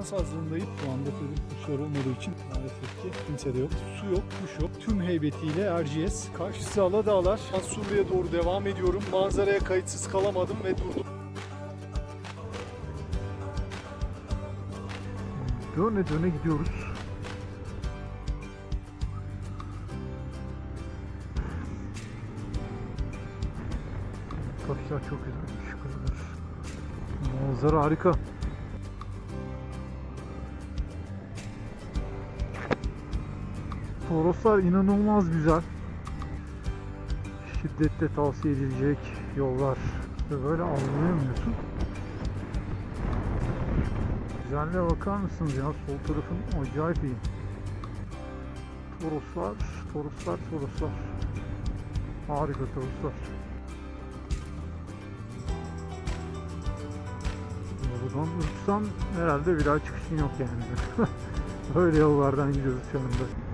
şans azlığındayım. Şu anda tabii kuşlar olmadığı için maalesef ki kimse de yok. Su yok, kuş yok. Tüm heybetiyle Erciyes. Karşısı Aladağlar. Ben Surlu'ya doğru devam ediyorum. Manzaraya kayıtsız kalamadım ve durdum. Döne döne gidiyoruz. Taşlar çok kızlar. Manzara harika. Toroslar inanılmaz güzel. Şiddetle tavsiye edilecek yollar. Ve böyle anlayamıyorsun. Güzelliğe bakar mısınız ya? Sol tarafın acayip iyi. Toroslar, Toroslar, Toroslar. Harika Toroslar. Buradan uçsan herhalde bir daha çıkışın yok yani. Öyle yollardan gidiyoruz şu anda.